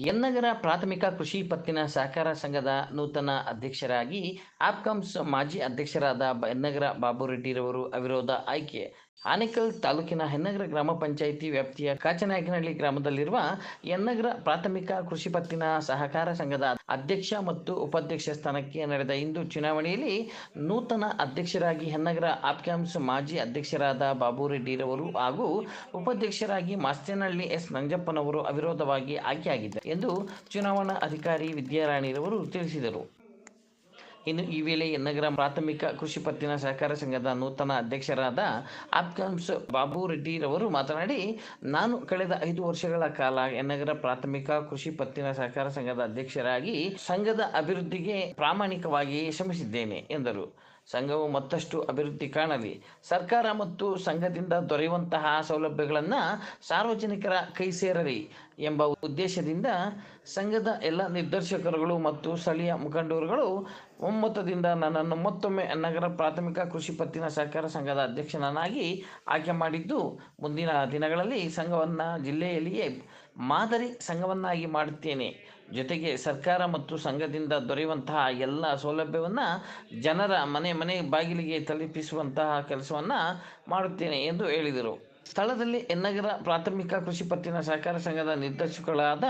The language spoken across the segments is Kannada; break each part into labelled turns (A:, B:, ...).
A: ಯನ್ನಗರ ಪ್ರಾಥಮಿಕ ಕೃಷಿ ಪತ್ತಿನ ಸಹಕಾರ ಸಂಘದ ನೂತನ ಅಧ್ಯಕ್ಷರಾಗಿ, ಆಪ್ಕಾಮ್ಸ್ ಮಾಜಿ ಅಧ್ಯಕ್ಷರಾದ ಯನ್ನಗರ ಬಾಬುರೆಡ್ಡಿರವರು ಅವಿರೋಧ ಆಯ್ಕೆ ಆನೇಕಲ್ ತಾಲೂಕಿನ ಹೆನ್ನಗರ ಗ್ರಾಮ ಪಂಚಾಯಿತಿ ವ್ಯಾಪ್ತಿಯ ಕಾಚನಾಯಕನಹಳ್ಳಿ ಗ್ರಾಮದಲ್ಲಿರುವ ಹೆನ್ನಗರ ಪ್ರಾಥಮಿಕ ಕೃಷಿ ಪತ್ತಿನ ಸಹಕಾರ ಸಂಘದ ಅಧ್ಯಕ್ಷ ಮತ್ತು ಉಪಾಧ್ಯಕ್ಷ ಸ್ಥಾನಕ್ಕೆ ನಡೆದ ಇಂದು ಚುನಾವಣೆಯಲ್ಲಿ ನೂತನ ಅಧ್ಯಕ್ಷರಾಗಿ ಹೆನ್ನಗರ ಆಪ್ಕಾಮ್ಸ್ ಮಾಜಿ ಅಧ್ಯಕ್ಷರಾದ ಬಾಬುರೆಡ್ಡಿರವರು ಹಾಗೂ ಉಪಾಧ್ಯಕ್ಷರಾಗಿ ಮಾಸ್ತೇನಹಳ್ಳಿ ಎಸ್ ನಂಜಪ್ಪನವರು ಅವಿರೋಧವಾಗಿ ಆಯ್ಕೆಯಾಗಿದ್ದಾರೆ ಎಂದು ಚುನಾವಣಾ ಅಧಿಕಾರಿ ವಿದ್ಯಾರಾಣಿರವರು ತಿಳಿಸಿದರು. ಇನ್ನು ಈ ವೇಳೆ ನಗರ ಪ್ರಾಥಮಿಕ ಕೃಷಿ ಪತ್ತಿನ ಸಹಕಾರ ಸಂಘದ ನೂತನ ಅಧ್ಯಕ್ಷರಾದ ಆಪ್ಕಾಮ್ಸ್ ಬಾಬು ರೆಡ್ಡಿರವರು ಮಾತನಾಡಿ, ನಾನು ಕಳೆದ ಐದು ವರ್ಷಗಳ ಕಾಲ ಯನ್ನಗರ ಪ್ರಾಥಮಿಕ ಕೃಷಿ ಪತ್ತಿನ ಸಹಕಾರ ಸಂಘದ ಅಧ್ಯಕ್ಷರಾಗಿ ಸಂಘದ ಅಭಿವೃದ್ಧಿಗೆ ಪ್ರಾಮಾಣಿಕವಾಗಿ ಶ್ರಮಿಸಿದ್ದೇನೆ ಎಂದರು. ಸಂಘವು ಮತ್ತಷ್ಟು ಅಭಿವೃದ್ಧಿ ಕಾಣಲಿ. ಸರ್ಕಾರ ಮತ್ತು ಸಂಘದಿಂದ ದೊರೆಯುವಂತಹ ಸೌಲಭ್ಯಗಳನ್ನು ಸಾರ್ವಜನಿಕರ ಕೈ ಸೇರಲಿ ಎಂಬ ಉದ್ದೇಶದಿಂದ ಸಂಘದ ಎಲ್ಲ ನಿರ್ದೇಶಕರುಗಳು ಮತ್ತು ಸ್ಥಳೀಯ ಮುಖಂಡರುಗಳು ಒಮ್ಮತದಿಂದ ನನ್ನನ್ನು ಮತ್ತೊಮ್ಮೆ ನಗರ ಪ್ರಾಥಮಿಕ ಕೃಷಿ ಪತ್ತಿನ ಸಹಕಾರ ಸಂಘದ ಅಧ್ಯಕ್ಷನನ್ನಾಗಿ ಆಯ್ಕೆ ಮಾಡಿದ್ದು. ಮುಂದಿನ ದಿನಗಳಲ್ಲಿ ಸಂಘವನ್ನು ಜಿಲ್ಲೆಯಲ್ಲಿಯೇ ಮಾದರಿ ಸಂಘವನ್ನಾಗಿ ಮಾಡುತ್ತೇನೆ. ಜೊತೆಗೆ ಸರ್ಕಾರ ಮತ್ತು ಸಂಘದಿಂದ ದೊರೆಯುವಂತಹ ಎಲ್ಲ ಸೌಲಭ್ಯವನ್ನು ಜನರ ಮನೆ ಮನೆ ಬಾಗಿಲಿಗೆ ತಲುಪಿಸುವಂತಹ ಕೆಲಸವನ್ನು ಮಾಡುತ್ತೇನೆ ಎಂದು ಹೇಳಿದರು. ಸ್ಥಳದಲ್ಲಿ ಎನ್ನಗರ ಪ್ರಾಥಮಿಕ ಕೃಷಿ ಪತ್ತಿನ ಸಹಕಾರ ಸಂಘದ ನಿರ್ದೇಶಕಗಳಾದ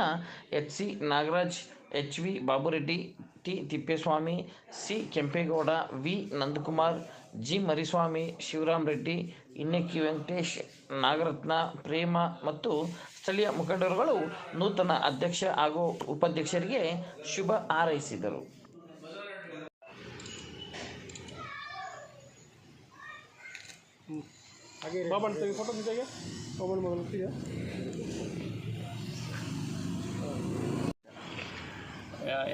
A: H C Nagaraj, H V Babureddy, T Thippeswamy, C Kempegowda, V Nandakumar, G Mariswamy, Shivaram Reddy Innekki Venkatesh, Nagaratna, Prema ಮತ್ತು ಸ್ಥಳೀಯ ಮುಖಂಡರುಗಳು ನೂತನ ಅಧ್ಯಕ್ಷ ಹಾಗೂ ಉಪಾಧ್ಯಕ್ಷರಿಗೆ ಶುಭ ಹಾರೈಸಿದರು.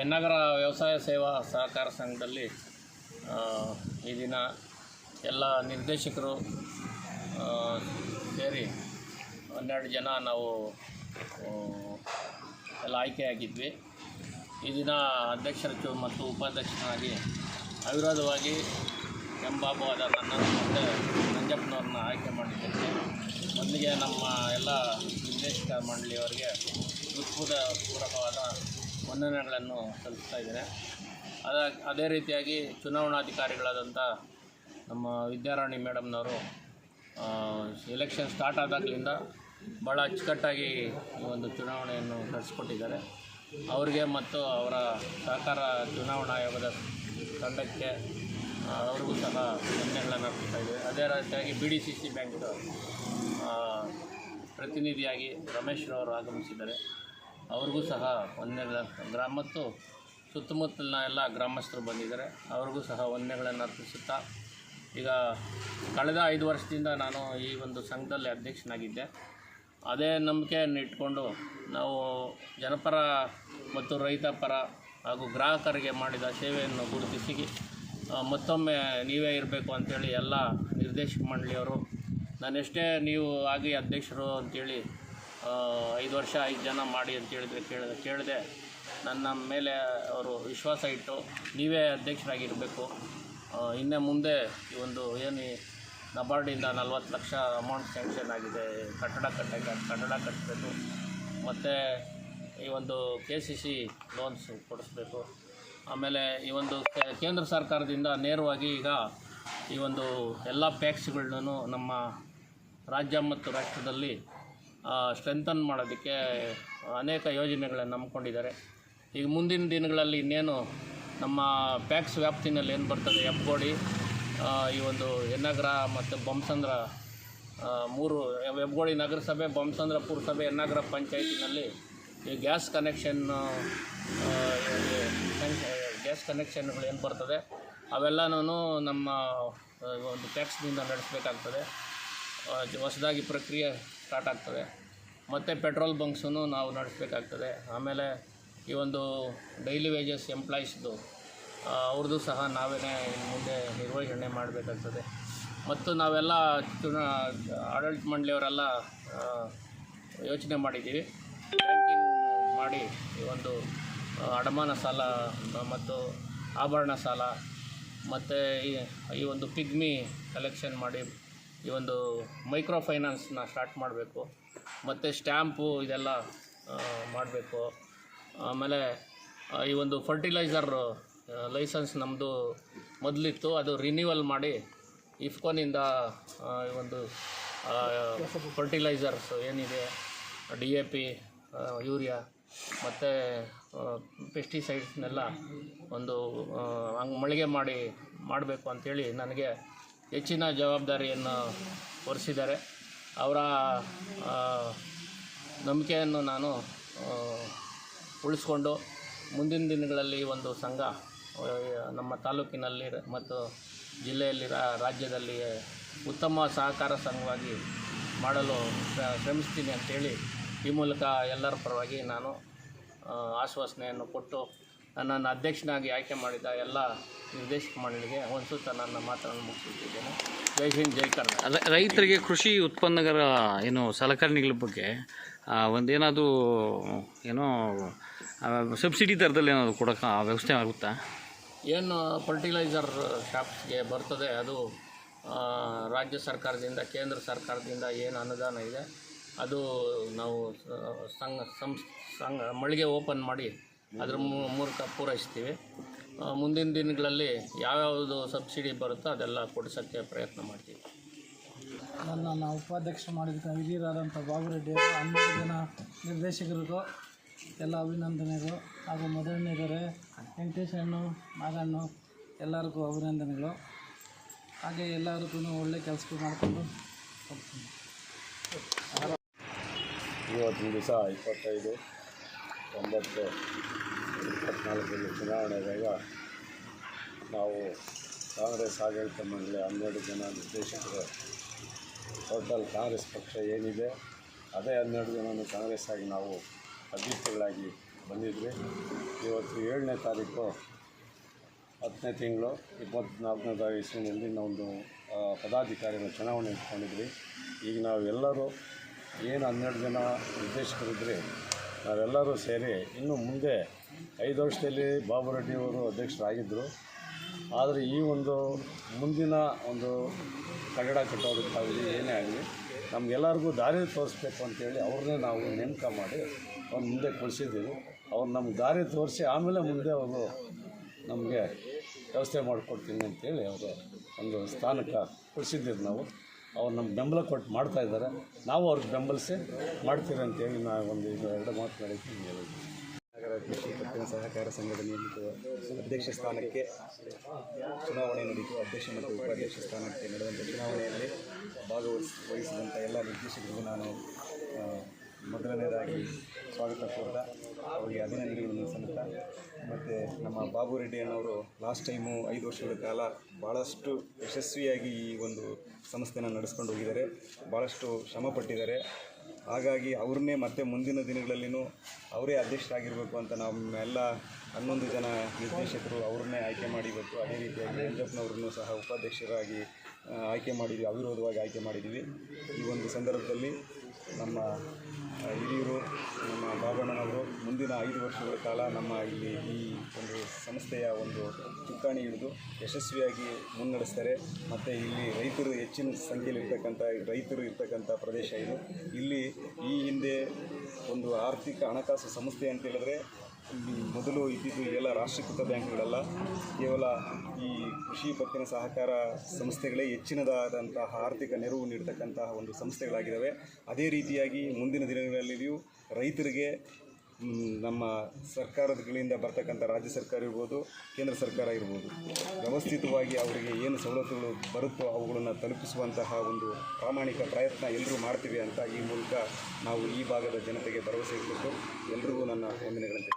B: ಎನ್ನಗರ ವ್ಯವಸಾಯ ಸೇವಾ ಸಹಕಾರ ಸಂಘದಲ್ಲಿ ಈ ದಿನ ಎಲ್ಲ ನಿರ್ದೇಶಕರು ಸೇರಿ ಹನ್ನೆರಡು ಜನ ನಾವು ಎಲ್ಲ ಆಯ್ಕೆಯಾಗಿದ್ವಿ. ಈ ದಿನ ಅಧ್ಯಕ್ಷರ ಚು- ಮತ್ತು ಉಪಾಧ್ಯಕ್ಷನಾಗಿ ಅವಿರೋಧವಾಗಿ ಎಂಬಾಬು ಆದ ನನ್ನನ್ನು ಮತ್ತು ನಂಜಪ್ಪನವ್ರನ್ನ ಆಯ್ಕೆ ಮಾಡಿದ್ದೇನೆ ಮೊದಲಿಗೆ ನಮ್ಮ ಎಲ್ಲ ನಿರ್ದೇಶಕ ಮಂಡಳಿಯವರಿಗೆ ಹೃತ್ಪೂರ್ವ ಪೂರಕವಾದ ವಂದನೆಗಳನ್ನು ಸಲ್ಲಿಸ್ತಾ ಇದ್ದೇನೆ. ಅದ, ಅದೇ ರೀತಿಯಾಗಿ ಚುನಾವಣಾಧಿಕಾರಿಗಳಾದಂಥ ನಮ್ಮ ವಿದ್ಯಾರಾಣಿ ಮೇಡಮ್ನವರು ಎಲೆಕ್ಷನ್ ಸ್ಟಾರ್ಟ್ ಆದಾಗಲಿಂದ ಭಾಳ ಅಚ್ಚುಕಟ್ಟಾಗಿ ಈ ಒಂದು ಚುನಾವಣೆಯನ್ನು ನಡೆಸ್ಕೊಟ್ಟಿದ್ದಾರೆ. ಅವ್ರಿಗೆ ಮತ್ತು ಅವರ ಸಹಕಾರ ಚುನಾವಣಾ ಆಯೋಗದ ತಂಡಕ್ಕೆ ಅವ್ರಿಗೂ ಸಹ ವಂದನೆಗಳನ್ನು ಅರ್ಪಿಸ್ತಾ ಇದ್ದೇವೆ. ಅದೇ ರೀತಿಯಾಗಿ B D C C bank ಪ್ರತಿನಿಧಿಯಾಗಿ ರಮೇಶ್ರವರು ಆಗಮಿಸಿದ್ದಾರೆ. ಅವ್ರಿಗೂ ಸಹ ಒಂದೆಗಳ ಗ್ರಾಮ ಮತ್ತು ಸುತ್ತಮುತ್ತಲಿನ ಎಲ್ಲ ಗ್ರಾಮಸ್ಥರು ಬಂದಿದ್ದಾರೆ. ಅವ್ರಿಗೂ ಸಹ ವಂದನೆಗಳನ್ನು ಅರ್ಪಿಸುತ್ತಾ, ಈಗ ಕಳೆದ ಐದು ವರ್ಷದಿಂದ ನಾನು ಈ ಒಂದು ಸಂಘದಲ್ಲಿ ಅಧ್ಯಕ್ಷನಾಗಿದ್ದೆ. ಅದೇ ನಂಬಿಕೆಯನ್ನು ಇಟ್ಕೊಂಡು ನಾವು ಜನಪರ ಮತ್ತು ರೈತ ಪರ ಹಾಗೂ ಗ್ರಾಹಕರಿಗೆ ಮಾಡಿದ ಸೇವೆಯನ್ನು ಗುರುತಿಸಿ ಮತ್ತೊಮ್ಮೆ ನೀವೇ ಇರಬೇಕು ಅಂಥೇಳಿ ಎಲ್ಲ ನಿರ್ದೇಶಕ ಮಂಡಳಿಯವರು ನಾನೆಷ್ಟೇ ನೀವು ಆಗಿ ಅಧ್ಯಕ್ಷರು ಅಂತೇಳಿ ಆ, ಐದು ವರ್ಷ ಐದು ಜನ ಮಾಡಿ ಅಂತ ಹೇಳಿದ್ರೆ ಕೇಳಿದೆ ಕೇಳಿದೆ ನನ್ನ ಮೇಲೆ ಅವರು ವಿಶ್ವಾಸ ಇಟ್ಟು ನೀವೇ ಅಧ್ಯಕ್ಷರಾಗಿರಬೇಕು. ಇನ್ನೇ ಮುಂದೆ ಈ ಒಂದು ಏನು ನಬಾರ್ಡಿಂದ ನಲ್ವತ್ತು ಲಕ್ಷ ಅಮೌಂಟ್ ಸ್ಯಾಂಕ್ಷನ್ ಆಗಿದೆ. ಕಟ್ಟಡ ಕಟ್ಟಕ್ಕೆ ಕಟ್ಟಡ ಕಟ್ಟಬೇಕು ಮತ್ತು ಈ ಒಂದು ಕೆ ಸಿ ಸಿ ಲೋನ್ಸ್ ಕೊಡಿಸ್ಬೇಕು. ಆಮೇಲೆ ಈ ಒಂದು ಕೇಂದ್ರ ಸರ್ಕಾರದಿಂದ ನೇರವಾಗಿ ಈಗ ಈ ಒಂದು ಎಲ್ಲ ಪ್ಯಾಕ್ಸ್ಗಳನ್ನು ನಮ್ಮ ರಾಜ್ಯ ಮತ್ತು ರಾಷ್ಟ್ರದಲ್ಲಿ ಸ್ಟ್ರೆಂಥನ್ ಮಾಡೋದಕ್ಕೆ ಅನೇಕ ಯೋಜನೆಗಳನ್ನು ನಂಬ್ಕೊಂಡಿದ್ದಾರೆ ಈಗ ಮುಂದಿನ ದಿನಗಳಲ್ಲಿ ಇನ್ನೇನು ನಮ್ಮ ಪ್ಯಾಕ್ಸ್ ವ್ಯಾಪ್ತಿನಲ್ಲಿ ಏನು ಬರ್ತದೆ? ಎಫ್ ಆ, ಈ ಒಂದು ಎನ್ನಗ್ರ ಮತ್ತು ಬೊಮ್ಮಸಂದ್ರ ಮೂರು ಹೆಬ್ಗೋಡಿ ನಗರಸಭೆ ಬೊಮ್ಮಸಂದ್ರ ಪುರಸಭೆ ಎನ್ನಗ್ರ ಪಂಚಾಯತಿನಲ್ಲಿ ಈ ಗ್ಯಾಸ್ ಕನೆಕ್ಷನ್ ಗ್ಯಾಸ್ ಕನೆಕ್ಷನ್ಗಳು ಏನು ಬರ್ತದೆ ಅವೆಲ್ಲನೂ ನಮ್ಮ ಒಂದು ಟ್ಯಾಕ್ಸ್ನಿಂದ ನಡೆಸಬೇಕಾಗ್ತದೆ. ಹೊಸದಾಗಿ ಪ್ರಕ್ರಿಯೆ ಸ್ಟಾರ್ಟ್ ಆಗ್ತದೆ. ಮತ್ತು ಪೆಟ್ರೋಲ್ ಬಂಕ್ಸೂ ನಾವು ನಡೆಸಬೇಕಾಗ್ತದೆ. ಆಮೇಲೆ ಈ ಒಂದು ಡೈಲಿ ವೇಜಸ್ ಎಂಪ್ಲಾಯೀಸ್ದು ಅವ್ರದ್ದು ಸಹ ನಾವೇ ಮುಂದೆ ನಿರ್ವಹಣೆ ಮಾಡಬೇಕಾಗ್ತದೆ. ಮತ್ತು ನಾವೆಲ್ಲ ಚುನ, ಆಡಳಿತ ಮಂಡಳಿಯವರೆಲ್ಲ ಯೋಚನೆ ಮಾಡಿದ್ದೀವಿ. ಬ್ಯಾಂಕಿಂಗ್ ಮಾಡಿ ಈ ಒಂದು ಅಡಮಾನ ಸಾಲ, ಮತ್ತು ಆಭರಣ ಸಾಲ, ಮತ್ತು ಈ ಒಂದು ಪಿಗ್ಮಿ ಕಲೆಕ್ಷನ್ ಮಾಡಿ ಈ ಒಂದು ಮೈಕ್ರೋ ಫೈನಾನ್ಸ್ನ ಸ್ಟಾರ್ಟ್ ಮಾಡಬೇಕು. ಮತ್ತು ಸ್ಟ್ಯಾಂಪು ಇದೆಲ್ಲ ಮಾಡಬೇಕು. ಆಮೇಲೆ ಈ ಒಂದು ಫರ್ಟಿಲೈಸರ್ ಲೈಸೆನ್ಸ್ ನಮ್ಮದು ಮೊದಲಿತ್ತು. ಅದು ರಿನ್ಯೂವಲ್ ಮಾಡಿ ಇಫ್ಕೋನಿಂದ ಒಂದು ಫರ್ಟಿಲೈಸರ್ಸ್ ಏನಿದೆ ಡಿ ಎ ಪಿ ಯೂರಿಯಾ, ಮತ್ತು ಪೆಸ್ಟಿಸೈಡ್ಸ್ನೆಲ್ಲ ಒಂದು ಹಂಗೆ ಮಳಿಗೆ ಮಾಡಿ ಮಾಡಬೇಕು ಅಂಥೇಳಿ ನನಗೆ ಹೆಚ್ಚಿನ ಜವಾಬ್ದಾರಿಯನ್ನು ಹೊರಿಸಿದ್ದಾರೆ ಅವರ ನಂಬಿಕೆಯನ್ನು ನಾನು ಉಳಿಸ್ಕೊಂಡು ಮುಂದಿನ ದಿನಗಳಲ್ಲಿ ಒಂದು ಸಂಘ ನಮ್ಮ ತಾಲೂಕಿನಲ್ಲಿ ಮತ್ತು ಜಿಲ್ಲೆಯಲ್ಲಿ ರಾಜ್ಯದಲ್ಲಿ ಉತ್ತಮ ಸಹಕಾರ ಸಂಘವಾಗಿ ಮಾಡಲು ಶ್ರ- ಶ್ರಮಿಸ್ತೀನಿ ಅಂತೇಳಿ ಈ ಮೂಲಕ ಎಲ್ಲರ ಪರವಾಗಿ ನಾನು ಆಶ್ವಾಸನೆಯನ್ನು ಕೊಟ್ಟು ನನ್ನನ್ನು ಅಧ್ಯಕ್ಷನಾಗಿ ಆಯ್ಕೆ ಮಾಡಿದ ಎಲ್ಲ ನಿರ್ದೇಶಕ ಮಂಡಳಿಗೆ ಒಂದು ಸುತ್ತ ನನ್ನ ಮಾತನ್ನು ಮುಗಿಸುತ್ತಿದ್ದೇನೆ. ಜೈ ಹಿಂದ್, ಜೈ ಕರ್ನಾಟಕ.
A: ರೈತರಿಗೆ ಕೃಷಿ ಉತ್ಪನ್ನಗಳ, ಏನು, ಸಲಕರಣೆಗಳ ಬಗ್ಗೆ ಒಂದೇನಾದರೂ, ಏನೋ ಸಬ್ಸಿಡಿ ದರದಲ್ಲಿ ಏನಾದರೂ ಕೊಡೋಕೆ ವ್ಯವಸ್ಥೆ ಆಗುತ್ತಾ?
B: ಏನು ಫರ್ಟಿಲೈಸರ್ ಶಾಪ್ಸ್ಗೆ ಬರ್ತದೆ, ಅದು ರಾಜ್ಯ ಸರ್ಕಾರದಿಂದ, ಕೇಂದ್ರ ಸರ್ಕಾರದಿಂದ ಏನು ಅನುದಾನ ಇದೆ, ಅದು ನಾವು ಸಂಘ ಸಂಸ್ ಸಂಘ, ಮಳಿಗೆ ಓಪನ್ ಮಾಡಿ ಅದ್ರ ಮೂಲಕ ಪೂರೈಸ್ತೀವಿ. ಮುಂದಿನ ದಿನಗಳಲ್ಲಿ ಯಾವ್ಯಾವುದು ಸಬ್ಸಿಡಿ ಬರುತ್ತೋ ಅದೆಲ್ಲ ಕೊಡಿಸೋಕ್ಕೆ ಪ್ರಯತ್ನ ಮಾಡ್ತೀವಿ.
C: ನನ್ನನ್ನು ಉಪಾಧ್ಯಕ್ಷ ಮಾಡಿದ ಹಿರಿಯರಾದಂಥ ಬಾಬುರೆಡ್ಡಿ ಹನ್ನೆರಡು ಜನ ನಿರ್ದೇಶಕರಿಗೂ ಎಲ್ಲ ಅಭಿನಂದನೆಗಳು. ಹಾಗೂ ಮೊದಲನೇದರೆ ವೆಂಕಟೇಶಣ್ಣು ನಾಗಣ್ಣು, ಎಲ್ಲರಿಗೂ ಅಭಿನಂದನೆಗಳು. ಹಾಗೆ ಎಲ್ಲರಿಗೂ ಒಳ್ಳೆ ಕೆಲಸ ಮಾಡಿಕೊಂಡು ಹೋಗ್ತೀನಿ.
D: ಇವತ್ತಿನ ದಿವಸ ಇಪ್ಪತ್ತೈದು, ಒಂಬತ್ತು ಇಪ್ಪತ್ತ್ನಾಲ್ಕರಲ್ಲಿ ಚುನಾವಣೆದಾಗ ನಾವು ಕಾಂಗ್ರೆಸ್ ಆಡಳಿತ ಮಂಡಳಿ ಹನ್ನೆರಡು ಜನ ನಿರ್ದೇಶಕರು, ಟೋಟಲ್ ಕಾಂಗ್ರೆಸ್ ಪಕ್ಷ ಏನಿದೆ, ಅದೇ ಹನ್ನೆರಡು ಜನ ಕಾಂಗ್ರೆಸ್ ಆಗಿ ನಾವು ಅಭ್ಯರ್ಥಿಗಳಾಗಿ ಬಂದಿದ್ವಿ. ಇವತ್ತು ಏಳನೇ ತಾರೀಕು ಹತ್ತನೇ ತಿಂಗಳು ಇಪ್ಪತ್ತ್ನಾಲ್ಕನೇ ಇಸ್ವಿನಲ್ಲಿ ಆ, ಪದಾಧಿಕಾರಿಗಳ ಚುನಾವಣೆ ಇಟ್ಕೊಂಡಿದ್ವಿ. ಈಗ ನಾವೆಲ್ಲರೂ ಏನು ಹನ್ನೆರಡು ಜನ ನಿರ್ದೇಶಕರಿದ್ದರೆ ನಾವೆಲ್ಲರೂ ಸೇರಿ ಇನ್ನು ಮುಂದೆ ಐದು ವರ್ಷದಲ್ಲಿ ಬಾಬು ರೆಡ್ಡಿಯವರು ಅಧ್ಯಕ್ಷರಾಗಿದ್ದರು. ಆದರೆ ಈ ಒಂದು ಮುಂದಿನ ಒಂದು ಕಟ್ಟಡ ಕಟ್ಟೋದಕ್ಕಾಗಲಿ ಏನೇ ಆಗಲಿ ನಮಗೆಲ್ಲರಿಗೂ ದಾರಿ ತೋರಿಸ್ಬೇಕು ಅಂತೇಳಿ ಅವ್ರನ್ನೇ ನಾವು ನೇಮಕ ಮಾಡಿ ಅವ್ರ ಮುಂದೆ ಕಳಿಸಿದ್ದೀವಿ. ಅವ್ರು ನಮ್ಗೆ ದಾರಿ ತೋರಿಸಿ ಆಮೇಲೆ ಮುಂದೆ ಅವರು ನಮಗೆ ವ್ಯವಸ್ಥೆ ಮಾಡಿಕೊಡ್ತೀನಿ ಅಂತೇಳಿ ಅವರು ಒಂದು ಸ್ಥಾನಕ್ಕೆ ಕಳಿಸಿದ್ದೀವಿ ನಾವು. ಅವ್ರು ನಮ್ಗೆ ಬೆಂಬಲ ಕೊಟ್ಟು ಮಾಡ್ತಾ ಇದ್ದಾರೆ. ನಾವು ಅವ್ರಿಗೆ ಬೆಂಬಲಿಸಿ ಮಾಡ್ತೀವಿ ಅಂತೇಳಿ ನಾವು ಒಂದು ಇದು ಎರಡು ಮಾತು ಹೇಳಿದ್ದೀನಿ ಹೇಳಿದ್ವಿ
E: ನಗರ ಕೃಷಿ ಪತ್ತಿನ ಸಹಕಾರ ಸಂಘದ ನಿಯಮಿತ ಅಧ್ಯಕ್ಷ ಸ್ಥಾನಕ್ಕೆ ಚುನಾವಣೆ ನಡೆಯಿತು. ಅಧ್ಯಕ್ಷ ಮತ್ತು ಉಪಾಧ್ಯಕ್ಷ ಸ್ಥಾನಕ್ಕೆ ನಡೆದಂಥ ಚುನಾವಣೆಯಲ್ಲಿ ಭಾಗವಹಿಸ್ ವಹಿಸಿದಂಥ ಎಲ್ಲ ನಿರ್ದೇಶಕರಿಗೂ ನಾನು ಮೊದಲನೇದಾಗಿ ಸ್ವಾಗತ ಕೋರ್ತಾ ಅವರಿಗೆ ಅಭಿನಂದನೆಗಳನ್ನು ಸಲ್ಲಿಸ್ತಾ, ಮತ್ತು ನಮ್ಮ ಬಾಬು ರೆಡ್ಡಿ ಅಣ್ಣವರು ಲಾಸ್ಟ್ ಟೈಮು ಐದು ವರ್ಷಗಳ ಕಾಲ ಭಾಳಷ್ಟು ಯಶಸ್ವಿಯಾಗಿ ಈ ಒಂದು ಸಂಸ್ಥೆನ ನಡೆಸ್ಕೊಂಡು ಹೋಗಿದ್ದಾರೆ. ಭಾಳಷ್ಟು ಶ್ರಮ ಪಟ್ಟಿದ್ದಾರೆ. ಹಾಗಾಗಿ ಅವ್ರನ್ನೇ ಮತ್ತೆ ಮುಂದಿನ ದಿನಗಳಲ್ಲಿನೂ ಅವರೇ ಅಧ್ಯಕ್ಷರಾಗಿರಬೇಕು ಅಂತ ನಮ್ಮೆಲ್ಲ ಹನ್ನೊಂದು ಜನ ನಿರ್ದೇಶಕರು ಅವ್ರನ್ನೇ ಆಯ್ಕೆ ಮಾಡಿಬೇಕು ಅದೇ ರೀತಿಯಾಗಿ ರಂಜಪ್ಪನವ್ರನ್ನೂ ಸಹ ಉಪಾಧ್ಯಕ್ಷರಾಗಿ ಆಯ್ಕೆ ಮಾಡಿದ್ವಿ, ಅವಿರೋಧವಾಗಿ ಆಯ್ಕೆ ಮಾಡಿದ್ದೀವಿ ಈ ಒಂದು ಸಂದರ್ಭದಲ್ಲಿ ನಮ್ಮ ಹಿರಿಯರು, ನಮ್ಮ ಬಾಬಣ್ಣನವರು ಮುಂದಿನ ಐದು ವರ್ಷಗಳ ಕಾಲ ನಮ್ಮ ಇಲ್ಲಿ ಈ ಒಂದು ಸಂಸ್ಥೆಯ ಒಂದು ಚುಕ್ಕಾಣಿ ಹಿಡಿದು ಯಶಸ್ವಿಯಾಗಿ ಮುನ್ನಡೆಸ್ತಾರೆ. ಮತ್ತು ಇಲ್ಲಿ ರೈತರು ಹೆಚ್ಚಿನ ಸಂಖ್ಯೆಯಲ್ಲಿ ಇರ್ತಕ್ಕಂಥ, ರೈತರು ಇರ್ತಕ್ಕಂಥ ಪ್ರದೇಶ ಇದು. ಇಲ್ಲಿ ಈ ಹಿಂದೆ ಒಂದು ಆರ್ಥಿಕ ಹಣಕಾಸು ಸಂಸ್ಥೆ ಅಂತ ಹೇಳಿದ್ರೆ ಇಲ್ಲಿ ಮೊದಲು ಇದ್ದಿದ್ದು ಎಲ್ಲ ರಾಷ್ಟ್ರೀಕೃತ ಬ್ಯಾಂಕ್ಗಳೆಲ್ಲ ಕೇವಲ ಈ ಕೃಷಿ ಪತ್ತಿನ ಸಹಕಾರ ಸಂಸ್ಥೆಗಳೇ ಹೆಚ್ಚಿನದಾದಂತಹ ಆರ್ಥಿಕ ನೆರವು ನೀಡತಕ್ಕಂತಹ ಒಂದು ಸಂಸ್ಥೆಗಳಾಗಿದ್ದಾವೆ. ಅದೇ ರೀತಿಯಾಗಿ ಮುಂದಿನ ದಿನಗಳಲ್ಲಿಯೂ ರೈತರಿಗೆ ನಮ್ಮ ಸರ್ಕಾರಗಳಿಂದ ಬರ್ತಕ್ಕಂಥ ರಾಜ್ಯ ಸರ್ಕಾರ ಇರ್ಬೋದು, ಕೇಂದ್ರ ಸರ್ಕಾರ ಇರ್ಬೋದು, ವ್ಯವಸ್ಥಿತವಾಗಿ ಅವರಿಗೆ ಏನು ಸವಲತ್ತುಗಳು ಬರುತ್ತೋ ಅವುಗಳನ್ನು ತಲುಪಿಸುವಂತಹ ಒಂದು ಪ್ರಾಮಾಣಿಕ ಪ್ರಯತ್ನ ಎಲ್ಲರೂ ಮಾಡ್ತೀವಿ ಅಂತ ಈ ಮೂಲಕ ನಾವು ಈ ಭಾಗದ ಜನತೆಗೆ ಭರವಸೆ ಕೊಟ್ಟು ಎಲ್ರಿಗೂ ನನ್ನ ಇದ್ದೀನಿ